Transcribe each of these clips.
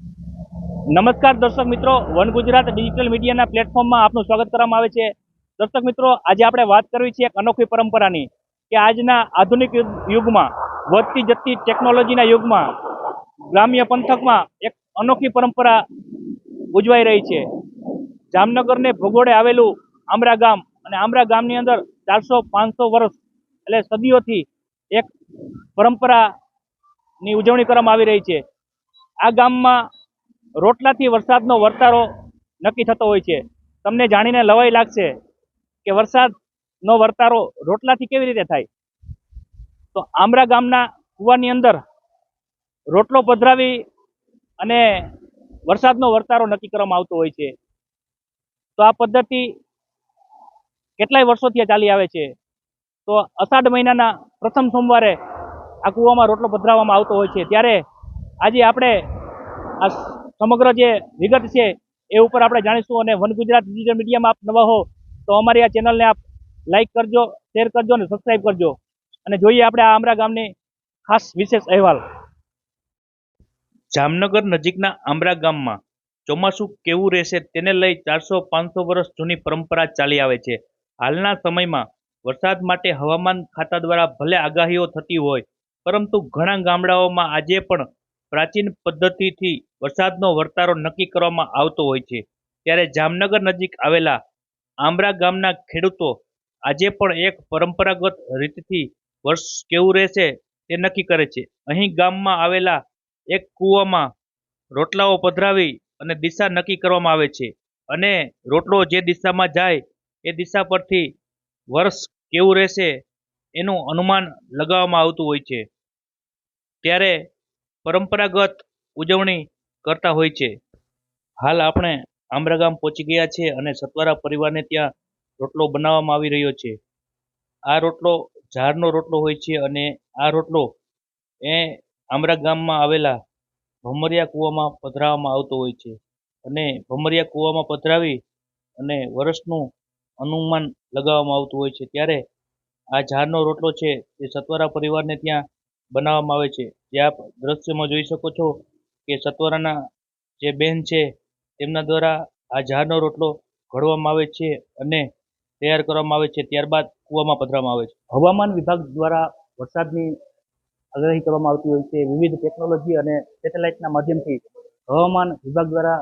નમસ્કાર દર્શક મિત્રો, વન ગુજરાત ડિજિટલ મીડિયાના પ્લેટફોર્મમાં આપનું સ્વાગત કરવામાં આવે છે. દર્શક મિત્રો, આજે આપણે વાત કરવી છે એક અનોખી પરંપરાની કે આજના આધુનિક યુગમાં, વધતી જતી ટેકનોલોજીના યુગમાં, ગ્રામ્ય પંથકમાં એક અનોખી પરંપરા ઉજવાઈ રહી છે. જામનગરને ભૂગોળે આવેલું આમરા ગામ અને આમરા ગામની અંદર ચારસો પાંચસો વર્ષ એટલે સદીઓથી એક પરંપરાની ઉજવણી કરવામાં આવી રહી છે. આ ગામમાં રોટલાથી વરસાદનો વર્તારો નક્કી થતો હોય છે. તમને જાણીને લવાઈ લાગશે કે વરસાદનો વર્તારો રોટલાથી કેવી રીતે થાય? તો આમરા ગામના કૂવાની અંદર રોટલો પધરાવી અને વરસાદનો વર્તારો નક્કી કરવામાં આવતો હોય છે. તો આ પદ્ધતિ કેટલાય વર્ષોથી ચાલી આવે છે. તો અષાઢ મહિનાના પ્રથમ સોમવારે આ કૂવામાં રોટલો પધરાવવામાં આવતો હોય છે. ત્યારે આજે આપણે આ સમગ્ર જે વિગત છે એ ઉપર આપણે જાણીશું અને વન ગુજરાત ડિજિટલ મીડિયામાં આપ નવા હો, તો અમારી આ ચેનલને આપ લાઈક કરજો શેર કરજો અને સબસ્ક્રાઈબ કરજો. અને જોઈએ આપણે આ આમરા ગામની ખાસ વિશેષ અહેવાલ. જામનગર નજીકના આમરા ગામમાં ચોમાસું કેવું રહેશે તેને લઈ ચારસો પાંચસો વર્ષ જૂની પરંપરા ચાલી આવે છે. હાલના સમયમાં વરસાદ માટે હવામાન ખાતા દ્વારા ભલે આગાહીઓ થતી હોય, પરંતુ ઘણા ગામડાઓમાં આજે પણ પ્રાચીન પદ્ધતિથી વરસાદનો વર્તારો નક્કી કરવામાં આવતો હોય છે. ત્યારે જામનગર નજીક આવેલા આંબરા ગામના ખેડૂતો આજે પણ એક પરંપરાગત રીતથી વર્ષ કેવું રહેશે તે નક્કી કરે છે. અહીં ગામમાં આવેલા એક કૂવામાં રોટલાઓ પધરાવી અને દિશા નક્કી કરવામાં આવે છે અને રોટલો જે દિશામાં જાય એ દિશા પરથી વર્ષ કેવું રહેશે એનું અનુમાન લગાવવામાં આવતું હોય છે. ત્યારે પરંપરાગત ઉજવણી કરતા હોય છે. હાલ આપણે આમરા ગામ પહોંચી ગયા છે અને સતવારા પરિવારને ત્યાં રોટલો બનાવવામાં આવી રહ્યો છે. આ રોટલો ઝાડનો રોટલો હોય છે અને આ રોટલો એ આંબરા ગામમાં આવેલા ભમરિયા કૂવામાં પધરાવવામાં આવતો હોય છે. અને ભમરિયા કૂવામાં પધરાવી અને વર્ષનું અનુમાન લગાવવામાં આવતું હોય છે. ત્યારે આ ઝાડનો રોટલો છે એ સતવારા પરિવારને ત્યાં બનાવવામાં આવે છે. જે આપ દ્રશ્યમાં જોઈ શકો છો કે સત્વરાના જે બેન છે, તેમના દ્વારા આ જહારનો રોટલો ઘડવામાં આવે છે અને તૈયાર કરવામાં આવે છે. ત્યારબાદ કૂવામાં પધરાવવામાં આવે છે. હવામાન વિભાગ દ્વારા વરસાદની આગાહી કરવામાં આવતી હોય છે. વિવિધ ટેકનોલોજી અને સેટેલાઇટના માધ્યમથી હવામાન વિભાગ દ્વારા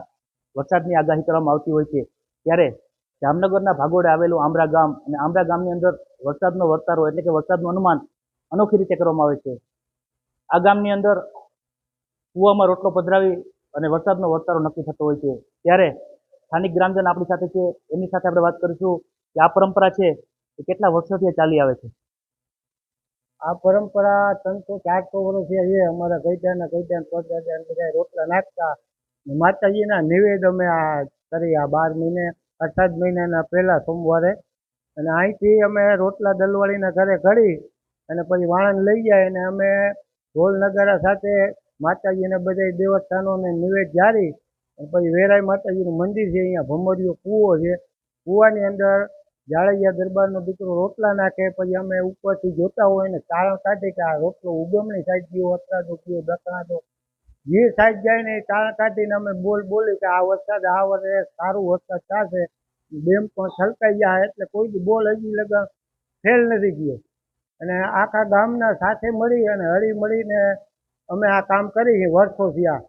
વરસાદની આગાહી કરવામાં આવતી હોય છે. ત્યારે જામનગરના ભાગોળે આવેલું આમરા ગામ અને આમરા ગામની અંદર વરસાદનો વર્તારો એટલે કે વરસાદનું અનુમાન અનોખી રીતે કરવામાં આવે છે. આ ગામની અંદર કૂવામાં રોટલો પધરાવી અને વરસાદનો વર્તારો નક્કી થતો હોય છે. ત્યારે સ્થાનિક ગ્રામજન આપણી સાથે છે. એમની સાથે આપણે વાત કરીશું કે આ પરંપરા છે એ કેટલા વર્ષોથી ચાલી આવે છે. આ પરંપરા ત્રણસો ચારસો વર્ષથી અમારા ગઈડા ને ગઈડા બધા રોટલા નાખતા. માતાજીના નિવેદ અમે આ કરી આ બાર મહિને અઠાદ મહિનાના પહેલા સોમવારે. અને અહીંથી અમે રોટલા દલવાળીના ઘરે ઘડી અને પછી વાણંદ લઈ જાય અને અમે ઢોલ નગારા સાથે માતાજીને બધા દેવસ્થાનોને નિવેદ જારી અને પછી વેરાઈ માતાજીનું મંદિર છે, અહીંયા ભમરિયો કૂવો છે. કૂવાની અંદર જાળૈયા દરબારનો દીકરો રોટલા નાખે, પછી અમે ઉપરથી જોતા હોય ને તારણ કાઢી કે આ રોટલો ઉગમણી સાઈડ ગયો અથડાતો ગયો દકણાતો જે સાઈડ જાય ને એ તારણ કાઢીને અમે બોલ બોલી કે આ વરસાદ આ વર્ષે સારું વરસાદ થશે. ડેમ પણ છલકાઈ જાય એટલે કોઈ દી બોલ હજી લગા ફેલ નથી ગયો. અને આખા ગામના સાથે મળી અને હળી મળીને અમે આ કામ કરી વર્ષો થયા.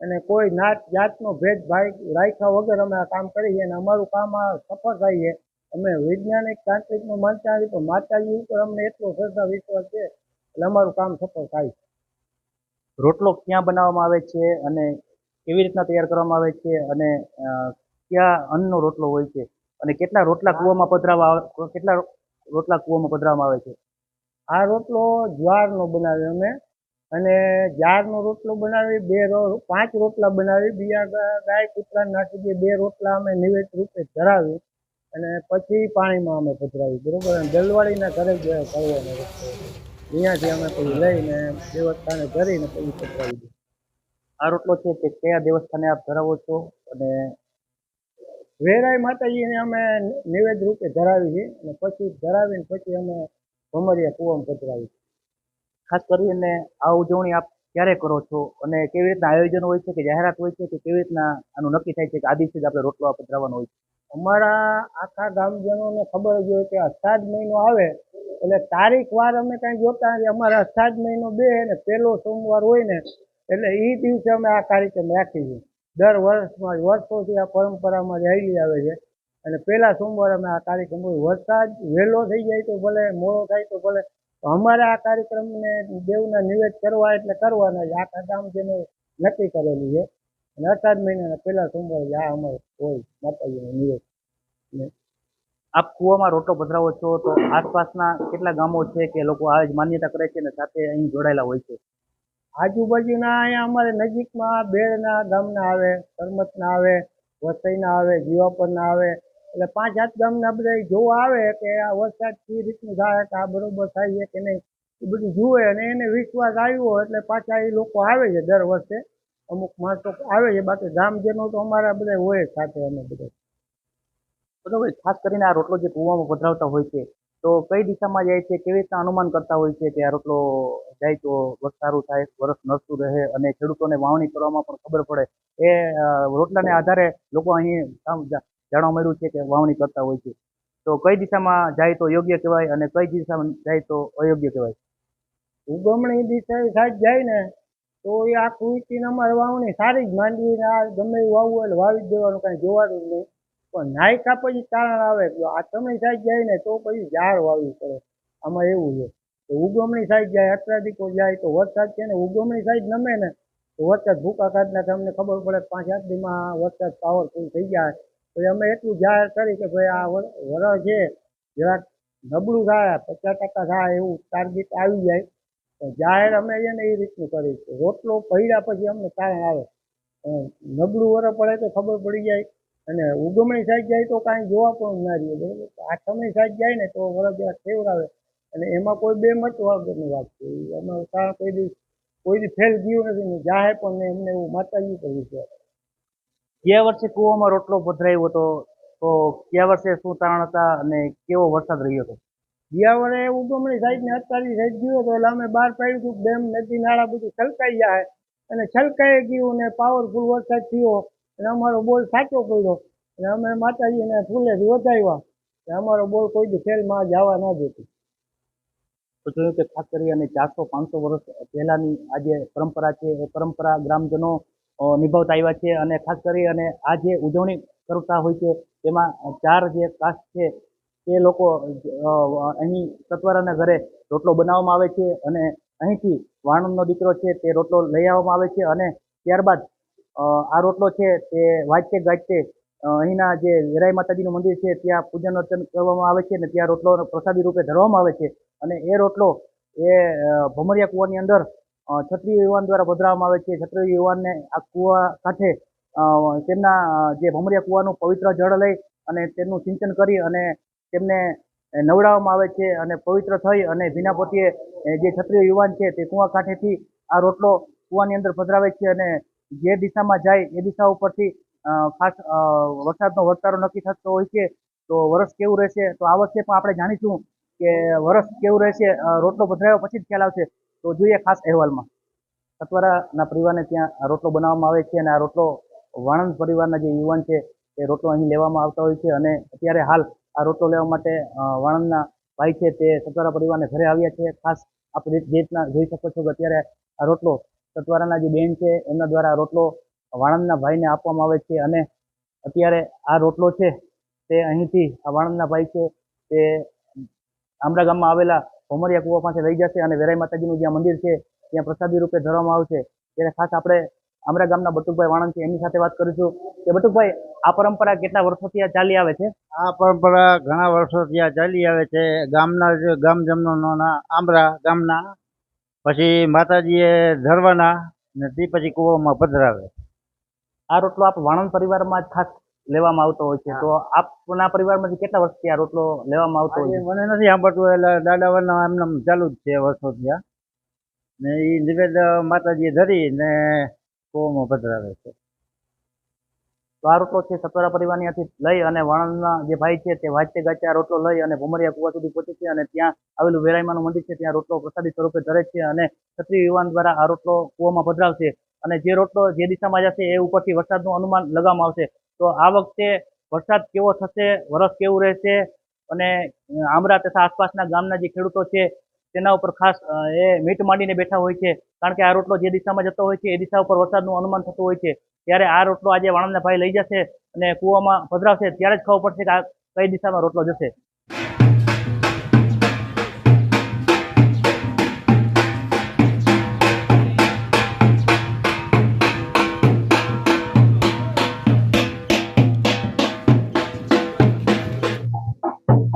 અને કોઈ નાત, જાતનો ભેદભાવ રાખ્યા વગર અમે આ કામ કરીએ અને અમારું કામ આ સફળ છે અમે વૈજ્ઞાનિક, તાંત્રિકનું માનતા નથી પણ માતાજી ઉપર અમને એટલો શ્રદ્ધા, વિશ્વાસ છે એટલે અમારું કામ સફળ થાય. રોટલો ક્યાં બનાવવામાં આવે છે અને કેવી રીતના તૈયાર કરવામાં આવે છે અને ક્યાં અન્નનો રોટલો હોય છે? અને કેટલા રોટલા કૂવામાં પધરાવા, કેટલા રોટલા કૂવામાં પધરાવવામાં આવે છે? આ રોટલો જ્વારનો બનાવ્યો અમે. અને જારનો રોટલો બનાવી, બે પાંચ રોટલા બનાવી. બીજા ગાય કૂતરાને નાખી દઈએ બે રોટલા અમે નિવેદ રૂપે ધરાવી. અને પછી પાણીમાં અમે પધરાવી બરોબર? અને જલવાળીના ઘરે જ કરવાનો અહીંયાથી અમે પછી લઈને દેવસ્થાને ધરીને પછી પધરાવી દઈએ. આ રોટલો છે તે કયા દેવસ્થાને આપ ધરાવો છો? અને વેરાઈ માતાજીને અમે નિવેદ રૂપે ધરાવી છે અને પછી ધરાવીને પછી અમે ભમરિયા કૂવામાં પધરાવી ખાસ કરીને આ ઉજવણી આપ ક્યારે કરો છો અને કેવી રીતના આયોજન હોય છે કે જાહેરાત હોય છે કે કેવી રીતના આનું નક્કી થાય છે કે આ દિવસે જ આપણે રોટલો પધરાવવાનો હોય છે? અમારા આખા ગામજનોને ખબર જ હોય કે અષાઢ મહિનો આવે એટલે તારીખ વાર અમે કાંઈ જોતા નથી. અમારે અષાઢ મહિનો બે ને પહેલો સોમવાર હોય ને એટલે એ દિવસે અમે આ કાર્યક્રમ રાખીએ છીએ. દર વર્ષમાં વર્ષોથી આ પરંપરામાં રહેલી આવે છે. અને પહેલા સોમવારે અમે આ કાર્યક્રમ વરસાદ વહેલો થઈ જાય તો ભલે, મોડો થાય તો ભલે. અમારે આ કાર્યક્રમને દેવના નિવેદ કરવા એટલે કરવાના આ કદામ જેને નક્કી કરેલું છે. અને અષાઢ મહિનાના પહેલા સોમવારે આ અમારે હોય, માતાજીનો નિવેદ. આપ કૂવામાં રોટો પધરાવો છો તો આસપાસના કેટલા ગામો છે કે લોકો આ જ માન્યતા કરે છે અને સાથે અહીં જોડાયેલા હોય છે? આજુબાજુના અહીંયા અમારે નજીકમાં બેડના ગામના આવે કરમતના આવે, વસઈના આવે, જીવાપરના આવે એટલે પાંચ હાથ ગામના બધા જોવા આવે કે આ વરસાદ કઈ રીતનું થાય, કે આ બરોબર થાય છે કે નહીં, એ બધું જુએ અને એને વિશ્વાસ આવ્યો એટલે પાછા એ લોકો આવે છે દર વર્ષે. અમુક માણસો આવે છે, બાકી ગામજનો તો અમારા બધા હોય સાથે અમે બધા બરોબર ખાસ કરીને આ રોટલો જે કૂવામાં પધરાવતા હોય છે, તો કઈ દિશામાં જાય છે, કેવી રીતના અનુમાન કરતા હોય છે કે આ રોટલો જાય તો સારું થાય, વરસ નરતું રહે અને ખેડૂતોને વાવણી કરવામાં પણ ખબર પડે. એ રોટલાને આધારે લોકો અહીં જાણવા મળ્યું છે કે વાવણી કરતા હોય છે. તો કઈ દિશામાં જાય તો યોગ્ય કહેવાય અને કઈ દિશામાં જાય તો અયોગ્ય કહેવાય? ઉગમણી દિશાએ સાઈડ જાય ને, તો એ આ વીટીને અમારે વાવણી સારી જ માંડવી આ ગમે એવું વાવવું એટલે વાવી દેવાનું, કાંઈ જોવાનું જ નહીં. પણ નાયકા પછી તારણ આવે આ તમે સાઈડ જાય ને, તો પછી ઝાડ વાવવી પડે. આમાં એવું છે. તો ઉગમણી સાઈડ જાય અત્યાધિકો જાય, તો વરસાદ છે ને, ઉગમણી સાઈડ નમે ને, તો વરસાદ ભૂકા કાઢના તમને ખબર પડે પાંચ આઠ દીમાં વરસાદ પાવરફુલ થઈ જાય. તો અમે એટલું જાહેર કરી કે ભાઈ આ વર- છે, જરાક નબળું થાય, પચાસ ટકા થાય એવું ટાર્ગેટ આવી જાય. પણ જાહેર અમે છે ને એ રીતનું કરી રોટલો પડ્યા પછી અમને તારણ આવે. નબળું વર પડે તો ખબર પડી જાય. અને ઉગમણી સાઈડ જાય તો કાંઈ જોવા પણ ના રહીએ આ આઠમણી સાઈડ જાય ને તો વરસ જરાક ફેવરાવે અને એમાં કોઈ બે મત વગરની વાત છે. અમે કોઈ દી કોઈ દી ફેલ ગયું નથી જાહેર પણ એમને એવું માતાજી કહ્યું વિશ્વાસ. ગયા વર્ષે કૂવામાં રોટલો પધરાયો હતો તો ગયા વર્ષે શું તારણ હતા અને કેવો વરસાદ રહ્યો હતો? ગયા વરે ઉગમણી સાઈડને અત્યારની સાઈડ ગયો હતો એટલે અમે બહાર પાડ્યું હતું ડેમ નદી નાળા બધું છલકાઈ જાય અને છલકાઈ ગયું ને પાવરફુલ વરસાદ થયો અને અમારો બોલ સાચો પડ્યો. અને અમે માતાજીને ફૂલેથી વધાવ્યા. કે અમારો બોલ કોઈ બી ફેલમાં જવા ના જતી તો જોયું કે ખાસ કરી અને ચારસો પાંચસો વર્ષ પહેલાની આ જે પરંપરા છે એ પરંપરા ગ્રામજનો નિભાવતા આવ્યા છે અને ખાસ કરી અને આ જે ઉજવણી કરતા હોય છે, તેમાં ચાર જે કાસ્ટ છે, તે લોકો અહીં સત્વરાના ઘરે રોટલો બનાવવામાં આવે છે અને અહીંથી વાણંદનો દીકરો છે તે રોટલો લઈ આવવામાં આવે છે અને ત્યારબાદ આ રોટલો છે તે વાજતે ગાજતે અહીંના જે વેરાઈ માતાજીનું મંદિર છે ત્યાં પૂજન અર્ચન કરવામાં આવે છે અને ત્યાં રોટલો પ્રસાદી રૂપે ધરવામાં આવે છે અને એ રોટલો એ ભમરિયા કુવાની અંદર ક્ષત્રિય યુવાન દ્વારા પધરાવવામાં આવે છે. ક્ષત્રિય યુવાનને આ કુવા કાંઠે તેમના જે ભમરિયા કુવાનું પવિત્ર જળ લઈ અને તેમનું સિંચન કરી અને તેમને નવડાવવામાં આવે છે અને પવિત્ર થઈ અને ભીના પોતીએ જે ક્ષત્રિય યુવાન છે તે કુવા કાંઠેથી આ રોટલો કુવાની અંદર પધરાવે છે અને જે દિશામાં જાય એ દિશા ઉપરથી ખાસ વરસાદનો વર્તારો નક્કી થતો હોય છે, તો વરસ કેવું રહેશે? તો આ વર્ષે પણ આપણે જાણીશું કે વરસ કેવું રહેશે? રોટલો પધરાવ્યા પછી જ ખ્યાલ આવશે. તો જોઈએ ખાસ અહેવાલમાં. સત્વરાના પરિવારને ત્યાં રોટલો બનાવવામાં આવે છે અને આ રોટલો વાણંદ પરિવારના જે યુવાન છે, એ રોટલો અહીં લેવામાં આવતા હોય છે અને અત્યારે હાલ આ રોટલો લેવા માટે વાણંદના ભાઈ છે તે સત્વરા પરિવારને ઘરે આવ્યા છે. ખાસ આપણે જે રીતના જોઈ શકો છો કે અત્યારે આ રોટલો સત્વરાના જે બેન છે, એમના દ્વારા રોટલો વાણંદના ભાઈને આપવામાં આવે છે અને અત્યારે આ રોટલો છે તે અહીંથી આ વાણંદના ભાઈ છે તે આમરા ગામમાં આવેલા ભમરિયા કુવા પાસે લઈ જશે અને વેરાઈ માતાજીનું જ્યાં મંદિર છે ત્યાં પ્રસાદી રૂપે ધરવામાં આવશે. ત્યારે ખાસ આપણે આમરા ગામના બટુકભાઈ વાણંદ છે એમની સાથે વાત કરીશું કે બટુકભાઈ આ પરંપરા કેટલા વર્ષોથી આ ચાલી આવે છે? આ પરંપરા ઘણા વર્ષોથી આ ચાલી આવે છે. ગામના ગામજનોના આંબરા ગામના. પછી માતાજીએ ધરવાના ને તે પછી કૂવામાં પધરાવે. આ રોટલો આપ વાણંદ પરિવારમાં જ ખાસ લેવામાં આવતો હોય છે. તો આપના પરિવારમાંથી કેટલા વર્ષથી આ રોટલો લેવામાં આવતો હોય છે? મને નથી સાંભળતું એટલે દાદાવાના એમને ચાલુ જ છે વર્ષો ત્યાં ને એ નિવેદ માતાજીએ ધરી ને કોમો પધરાવે છે. તો આ રોટલો છે સતવારા પરિવારની ત્યાંથી લઈ અને વાણંદના જે ભાઈ છે તે વાંચે ગાચે આ રોટલો લઈ અને ભમરિયા કુવા સુધી પહોંચે છે અને ત્યાં આવેલું વેરાઈમાનું મંદિર છે ત્યાં રોટલો પ્રસાદી સ્વરૂપે ધરે છે અને ક્ષત્રિય યુવાન દ્વારા આ રોટલો કુવામાં પધરાવશે. અને જે રોટલો જે દિશામાં જશે એ ઉપરથી વરસાદનું અનુમાન લગાવવામાં આવશે. તો આ વખતે વરસાદ કેવો થશે, વરસ કેવું રહેશે અને આમરા તથા આસપાસના ગામના જે ખેડૂતો છે તેના ઉપર ખાસ એ મીટ માંડીને બેઠા હોય છે. કારણ કે આ રોટલો જે દિશામાં જતો હોય છે, એ દિશા ઉપર વરસાદનું અનુમાન થતું હોય છે. ત્યારે આ રોટલો આજે વાણંદના ભાઈ લઈ જશે અને કૂવામાં પધરાવશે, ત્યારે જ ખબર પડશે કે આ કઈ દિશામાં રોટલો જશે.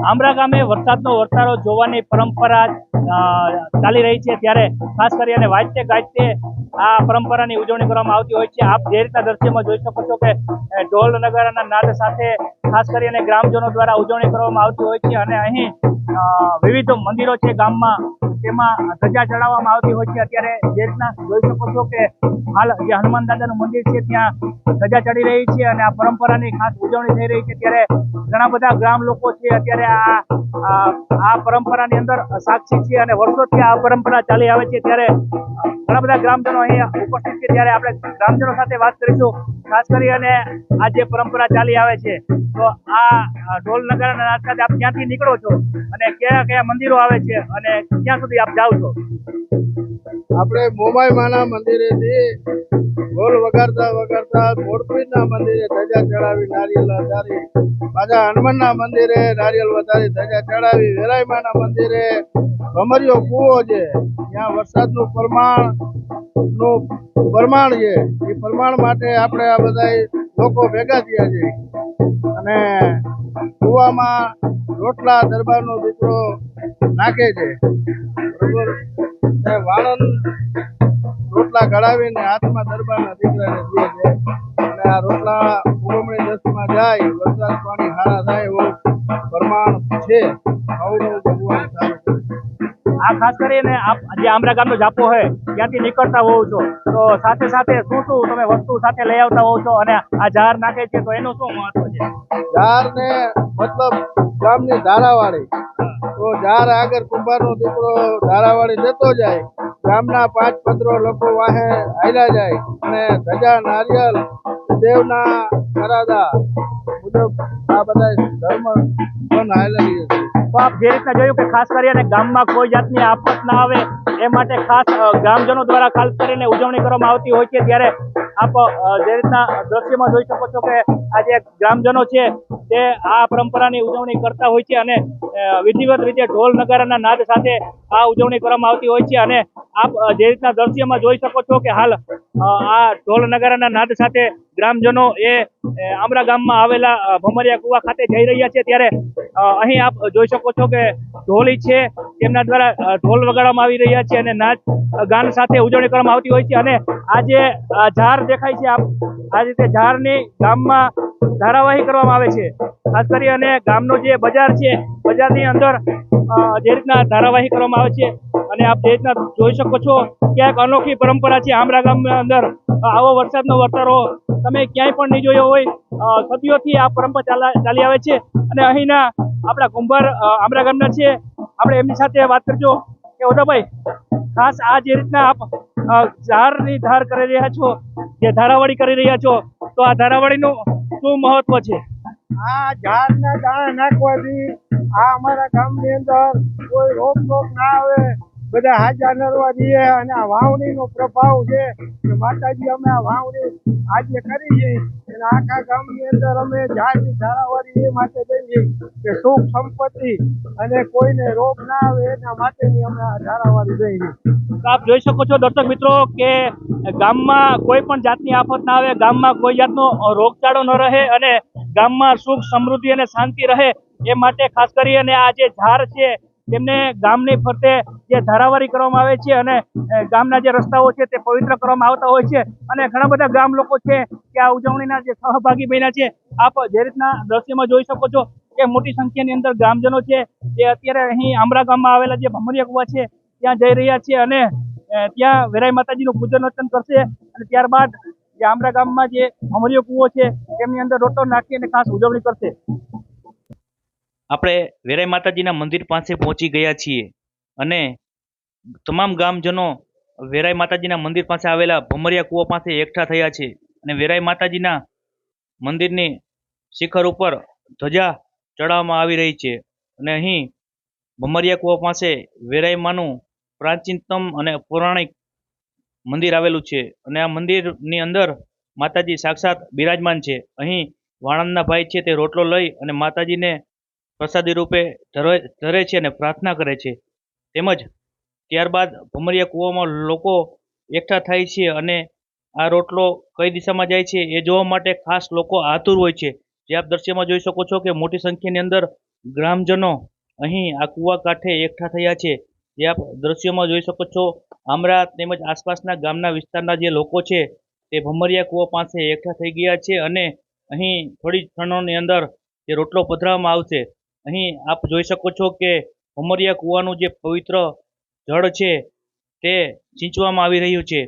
આંબરા ગામે વરસાદનો વરસાદો જોવાની પરંપરા ચાલી રહી છે. ત્યારે ખાસ કરી અને વાજતે ગાજતે આ પરંપરાની ઉજવણી કરવામાં આવતી હોય છે. આપ જે રીતના દ્રશ્યમાં જોઈ શકો છો કે ઢોલ નગારાના નાદ સાથે ખાસ કરીને ગ્રામજનો દ્વારા ઉજવણી કરવામાં આવતી હોય છે અને અહીં વિવિધ મંદિરો છે ગામમાં. તેમાં ધજા ચડાવવામાં આવતી હોય છે. અત્યારે જે રીતના જોઈ શકો છો કે, હાલ જે હનુમાન દાદાનું મંદિર છે, ત્યાં ધજા ચડી રહી છે અને આ પરંપરાની ખાસ ઉજવણી થઈ રહી છે. ત્યારે ઘણા બધા ગ્રામ લોકો છે, અત્યારે આ આ- પરંપરાની અંદર સાક્ષી છીએ અને વર્ષોથી આ પરંપરા ચાલી આવે છે ત્યારે ઘણા બધા ગ્રામજનો અહીંયા ઉપસ્થિત છે. ત્યારે આપણે ગ્રામજનો સાથે વાત કરીશું, ખાસ કરી અને આ જે પરંપરા ચાલી આવે છે, તો આ આ ઢોલ નગર નાદ સાથે આપ ક્યાંથી નીકળો છો અને કયા કયા મંદિરો આવે છે અને ક્યાં સુધી આપ જાઓ છો? આપણે મોમાઈ માના મંદિરેથી ઢોલ વગાડતા વગાડતા મોરપીરના મંદિરે ધજા ચડાવી નારિયેલ વધારી પાછા હનુમાનના મંદિરે નારિયેલ વધારી ધજા ચડાવી વેરાઈમાના મંદિરે ભમરિયો કૂવો છે. ત્યાં વરસાદનું પ્રમાણનું પ્રમાણ છે. એ પ્રમાણ માટે આપણે આ બધા લોકો ભેગા થયા છે. અને કૂવામાં રોટલા દરબારનો દીકરો નાખે છે. વાણંદ રોટલા ઘડાવીને હાથમાં દરબારના દીકરાને દે છે. અને આ રોટલા ઉગમણી દસમાં જાય, વરસાદ પાણી હારા થાય એવું પ્રમાણ છે. અવનવું ખાસ કરીને આપ જે આમરા ગામનો જાપો હોય ત્યાંથી નીકળતા હોવ છો. તો સાથે સાથે શું શું તમે વસ્તુ સાથે લઈ આવતા હોવ છો અને આ ઝાર નાખે છે, તો એનું શું મહત્વ છે? ઝાર ને મતલબ ગામની ધારાવાળી. તો ઝાર આગળ કુંભારનો દીકરો ધારાવાળી જતો જાય, ગામના પાંચ પત્રો લોકો વાહે હાલ્યા જાય, અને ધજા, નારિયેલ, દેવના કરાદા મુજબ આ બધા ધર્મ પણ હાલેલી તો આપ જે રીતના જોયું કે ખાસ કરીને ગામમાં કોઈ જાતની આફત ના આવે, એ માટે ખાસ ગ્રામજનો દ્વારા ખાસ કરીને ઉજવણી કરવામાં આવતી હોય છે. ત્યારે આપ જે રીતના દ્રશ્યમાં જોઈ શકો છો કે આ ગ્રામજનો છે તે આ પરંપરાની ઉજવણી કરતા હોય છે અને વિધિવત રીતે ઢોલ નગારાના નાદ સાથે આ ઉજવણી કરવામાં આવતી હોય છે અને આપ જે રીતના દ્રશ્યમાં જોઈ શકો છો કે હાલ આ ઢોલ નગારાના નાદ સાથે ગ્રામજનો એ આમરા ગામમાં આવેલા ભમરિયા કુવા ખાતે જઈ રહ્યા છે ત્યારે અહીં આપ જોઈ શકો છો કે ઢોલી છે તેમના દ્વારા ઢોલ વગાડવામાં આવી રહ્યા છે અને નાચ ગાન સાથે ઉજવણી કરવામાં આવતી હોય છે અને આ જે ઝાર દેખાય છે આપ આ રીતે ઝારની ગામમાં ધારાવાહી કરવામાં આવે છે. ખાસ કરી અને ગામનો જે બજાર છે, બજારની અંદર જે રીતના ધારાવાહી કરવામાં આવે છે. અને આપ જે રીતના જોઈ શકો છો, ક્યાંક અનોખી પરંપરા છે આમરા ગામની અંદર. આવો વરસાદનો વરતારો તમે ક્યાંય પણ નહીં જોયો હોય સદીઓથી આ પરંપરા ચાલી આવે છે. અને અહીંના આપણા કુંભાર આમરા ગામના છે. આપણે એમની સાથે વાત કરજો. કે ઓદાભાઈ, ખાસ આ જે રીતના આપ અ, ઝારની ધાર કરી રહ્યા છો જે ધારાવાળી કરી રહ્યા છો તો આ ધારાવાળીનું શું મહત્વ છે? આ ઝાડના દાણા નાખવાથી આ અમારા ગામની અંદર કોઈ રોગ ના આવે. બધા હાજર નરવા દઈએ અને આ વાવણીનો પ્રભાવ છે માતાજી અમે આ વાવણી આજે કરી છે અને આખા ગામની અંદર અમે ઝાડની ધારાવાળી એ માટે દઈએ કે સુખ સંપત્તિ અને કોઈને રોગ ના આવે એના માટેની અમે આ ધારાવાળી દઈએ આપ જોઈ શકો છો દર્શક મિત્રો કે ગામમાં કોઈ પણ જાતની આફત ના આવે, ગામમાં કોઈ જાતનો રોગચાળો ન રહે અને ગામમાં સુખ સમૃદ્ધિ અને શાંતિ રહે એ માટે ખાસ કરી અને આ જે ઝાડ છે તેમને ગામની ફરતે જે ધારાવારી કરવામાં આવે છે અને ગામના જે રસ્તાઓ છે તે પવિત્ર કરવામાં આવતા હોય છે. અને ઘણા બધા ગામ લોકો છે કે આ ઉજવણીના જે સહભાગી બન્યા છે, આપ જે રીતના દ્રશ્યમાં જોઈ શકો છો કે મોટી સંખ્યાની અંદર ગ્રામજનો છે, જે અત્યારે અહીં આમરા ગામમાં આવેલા જે ભમરિયા કુવા છે, ત્યાં જઈ રહ્યા છે અને ત્યાં વેરાઈ માતાજીનું પૂજન અર્ચન કરશે. અને ત્યારબાદ જે આમરા ગામમાં જે ભમરિયો કુવો છે, તેમની અંદર રોટો નાખી અને ખાસ ઉજવણી કરશે. આપણે વેરાઈ માતાજીના મંદિર પાસે પહોંચી ગયા છીએ અને તમામ ગામજનો વેરાઈ માતાજીના મંદિર પાસે આવેલા ભમરિયા કૂવા પાસે એકઠા થયા છે અને વેરાઈ માતાજીના મંદિરની શિખર ઉપર ધજા ચડાવવામાં આવી રહી છે અને અહીં ભમરિયા કૂવા પાસે વેરાઈમાનું પ્રાચીનતમ અને પૌરાણિક મંદિર આવેલું છે અને આ મંદિરની અંદર માતાજી સાક્ષાત બિરાજમાન છે. અહીં વાણંદના ભાઈ છે તે રોટલો લઈ અને માતાજીને પ્રસાદી રૂપે ધરે છે અને પ્રાર્થના કરે છે. તેમજ ત્યારબાદ ભમરિયા કૂવામાં લોકો એકઠા થાય છે અને આ રોટલો કઈ દિશામાં જાય છે એ જોવા માટે ખાસ લોકો આતુર હોય છે. જે આપ દ્રશ્યમાં જોઈ શકો છો કે મોટી સંખ્યાની અંદર ગ્રામજનો અહીં આ કૂવા કાંઠે એકઠા થયા છે. જે આપ દ્રશ્યમાં જોઈ શકો છો, આમરા તેમજ આસપાસના ગામના વિસ્તારના જે લોકો છે તે ભમરિયા કૂવા પાસે એકઠા થઈ ગયા છે અને અહીં થોડી ક્ષણોની અંદર એ રોટલો પધરાવવામાં આવશે. અહીં આપ જોઈ શકો છો કે ઉમરિયા કૂવાનું જે પવિત્ર જળ છે, તે સિંચવામાં આવી રહ્યું છે.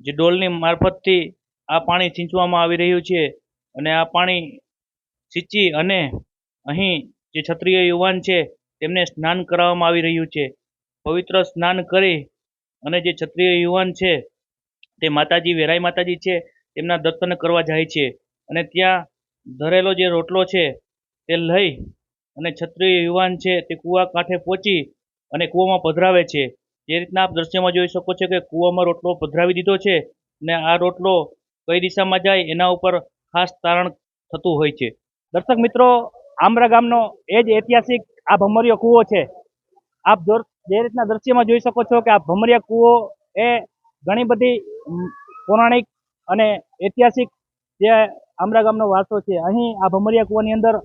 જે ડોલની મારફતથી આ પાણી સિંચવામાં આવી રહ્યું છે અને આ પાણી સિંચી અને અહીં જે ક્ષત્રિય યુવાન છે, તેમને સ્નાન કરાવવામાં આવી રહ્યું છે. પવિત્ર સ્નાન કરી અને જે ક્ષત્રિય યુવાન છે, તે માતાજી, વેરાઈ માતાજી છે, તેમના દર્શન કરવા જાય છે. અને ત્યાં ધરેલો જે રોટલો છે, તે લઈ અને ક્ષત્રિય યુવાન છે તે કૂવા કાંઠે પહોંચી અને કૂવામાં પધરાવે છે. જે રીતના આપ દ્રશ્યમાં જોઈ શકો છો કે કૂવામાં રોટલો પધરાવી દીધો છે અને આ રોટલો કઈ દિશામાં જાય એના ઉપર ખાસ તારણ થતું હોય છે. દર્શક મિત્રો, આમરા ગામનો એ જ ઐતિહાસિક આ ભમરિયો કૂવો છે. આપ જો રીતના દ્રશ્યમાં જોઈ શકો છો કે આ ભમરિયા કૂવો એ ઘણી બધી પૌરાણિક અને ઐતિહાસિક જે આમરા ગામનો વારસો છે. અહીં આ ભમરિયા કૂવાની અંદર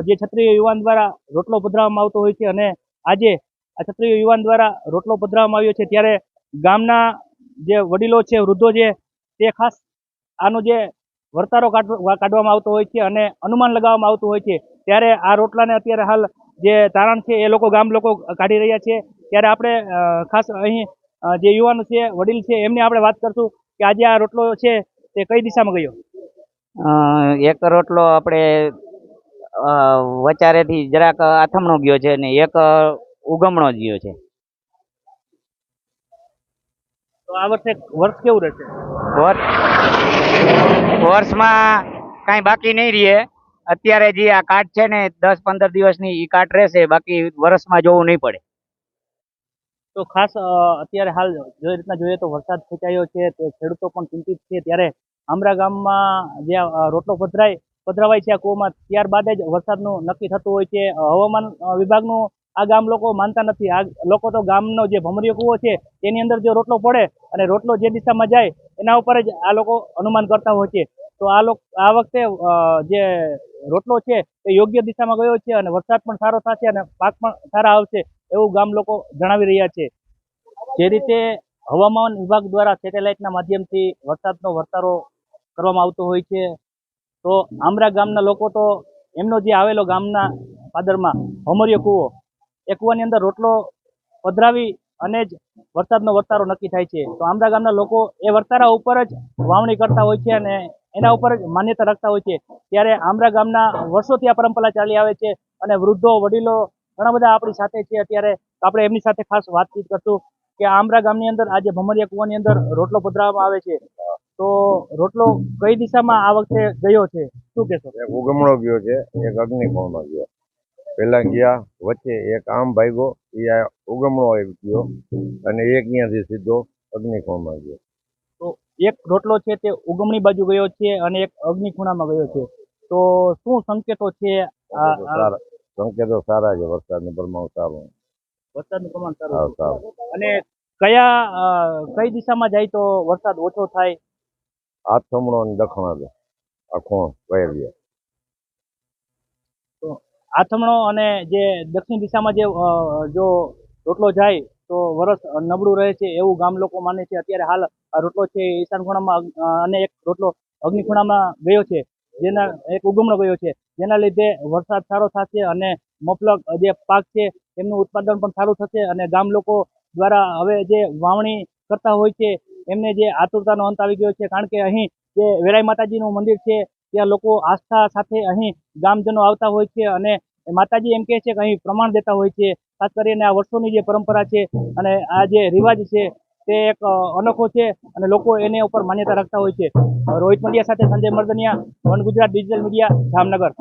જે ક્ષત્રિય યુવાન દ્વારા રોટલો પધરાવવામાં આવતો હોય છે અને આજે આ ક્ષત્રિય યુવાન દ્વારા રોટલો પધરાવવામાં આવ્યો છે, ત્યારે ગામના જે વડીલો છે, વૃદ્ધો છે, તે ખાસ આનો જે વર્તારો કાઢવા- કાઢવામાં આવતો હોય છે અને અનુમાન લગાવવામાં આવતું હોય છે. ત્યારે આ રોટલાને અત્યારે હાલ જે તારણ છે, એ લોકો ગામ લોકો કાઢી રહ્યા છે. ત્યારે આપણે ખાસ અહીં જે યુવાનો છે, વડીલ છે, એમની આપણે વાત કરશું કે આજે આ રોટલો છે, તે કઈ દિશામાં ગયો? એક રોટલો આપણે વચારેથી જરાક આથમણો ગયો છે ને એક ઉગમણો ગયો છે. તો આ વર્ષે વર્ષ કેવું રહેશે? વર્ષ વર્ષમાં કાંઈ બાકી નહીં રહે. અત્યારે જે આ કાટ છે ને દસ પંદર દિવસની ઈ કાટ રહેશે બાકી વર્ષમાં જોવું નહીં પડે. તો ખાસ અત્યારે હાલ જે રીતના જોઈએ તો વરસાદ ખેંચાયો છે તે ખેડૂતો પણ ચિંતિત છે. ત્યારે આમરા ગામમાં જે રોટલો પધરાય પધરાવાય છે આ કૂવામાં. ત્યારબાદ જ વરસાદનું નક્કી થતું હોય છે. હવામાન વિભાગનું આ ગામ લોકો માનતા નથી. આ લોકો તો ગામનો જે ભમરીયો કૂવો છે, તેની અંદર જો રોટલો પડે અને રોટલો જે દિશામાં જાય, એના ઉપર જ આ લોકો અનુમાન કરતા હોય છે. તો આ લોકો, આ વખતે જે રોટલો છે એ યોગ્ય દિશામાં ગયો છે અને વરસાદ પણ સારો થશે અને પાક પણ સારા આવશે એવું ગામ લોકો જણાવી રહ્યા છે. જે રીતે હવામાન વિભાગ દ્વારા સેટેલાઇટના માધ્યમથી વરસાદનો વર્તારો કરવામાં આવતો હોય છે. તો આમરા ગામના લોકો તો એમનો જે આવેલો ગામના પાદરમાં ભમરિયો કૂવો, એ કૂવાની અંદર રોટલો પધરાવી અને જ વરસાદનો વર્તારો નક્કી થાય છે. તો આમરા ગામના લોકો એ વર્તારા ઉપર જ વાવણી કરતા હોય છે અને એના ઉપર જ માન્યતા રાખતા હોય છે. ત્યારે આમરા ગામના વર્ષોથી આ પરંપરા ચાલી આવે છે અને વૃદ્ધો, વડીલો ઘણા બધા આપણી સાથે છે. અત્યારે આપણે એમની સાથે ખાસ વાતચીત કરશું કે આમરા ગામની અંદર આજે ભમરિયા કૂવાની અંદર રોટલો પધરાવવામાં આવે છે. તો રોટલો કઈ દિશામાં આ વખતે ગયો છે? શું કહેશો? એક ઉગમણો ગયો છે એક અગ્નિકોણમાં ગયો. પેલા ગયા વચ્ચે એક આમ ભાગ્યો એ આ ઉગમણો એક ગયો અને એક ત્યાંથી સીધો અગ્નિકોણમાં ગયો. તો એક રોટલો છે તે ઉગમણી બાજુ ગયો છે અને એક અગ્નિ ખૂણામાં ગયો છે. તો શું સંકેતો છે સંકેતો સારા છે વરસાદનું પ્રમાણ સારું. વરસાદનું પ્રમાણ સારું. અને કયા કઈ દિશામાં જાય તો વરસાદ ઓછો થાય? આથમણો અને દખણા છે આ ખૂણ વહેલી આથમણો અને જે દક્ષિણ દિશામાં જે જો રોટલો જાય, તો વરસ નબળું રહે છે એવું ગામ લોકો માને છે. અત્યારે હાલ આ રોટલો છે ઈશાન ખૂણામાં અને એક રોટલો અગ્નિ ખૂણામાં ગયો છે. જેના, એક ઉગમણો ગયો છે. જેના લીધે વરસાદ સારો થશે અને મફલક જે પાક છે તેમનું ઉત્પાદન પણ સારું થશે અને ગામ લોકો દ્વારા હવે જે વાવણી કરતા હોય છે એમને જે આતુરતાનો અંત આવી ગયો છે, કારણ કે અહીં જે વેરાઈ માતાજીનું મંદિર છે, ત્યાં લોકો આસ્થા સાથે અહીં ગામજનો આવતા હોય છે અને માતાજી એમ કહે છે કે અહીં પ્રમાણ દેતા હોય છે. ખાસ કરીને આ વર્ષોની જે પરંપરા છે અને આ જે રિવાજ છે, તે એક અનોખો છે અને લોકો એની ઉપર માન્યતા રાખતા હોય છે. રોહિત પંડ્યા સાથે Sanjay Mardaniya, one Gujarat digital media, Jamnagar.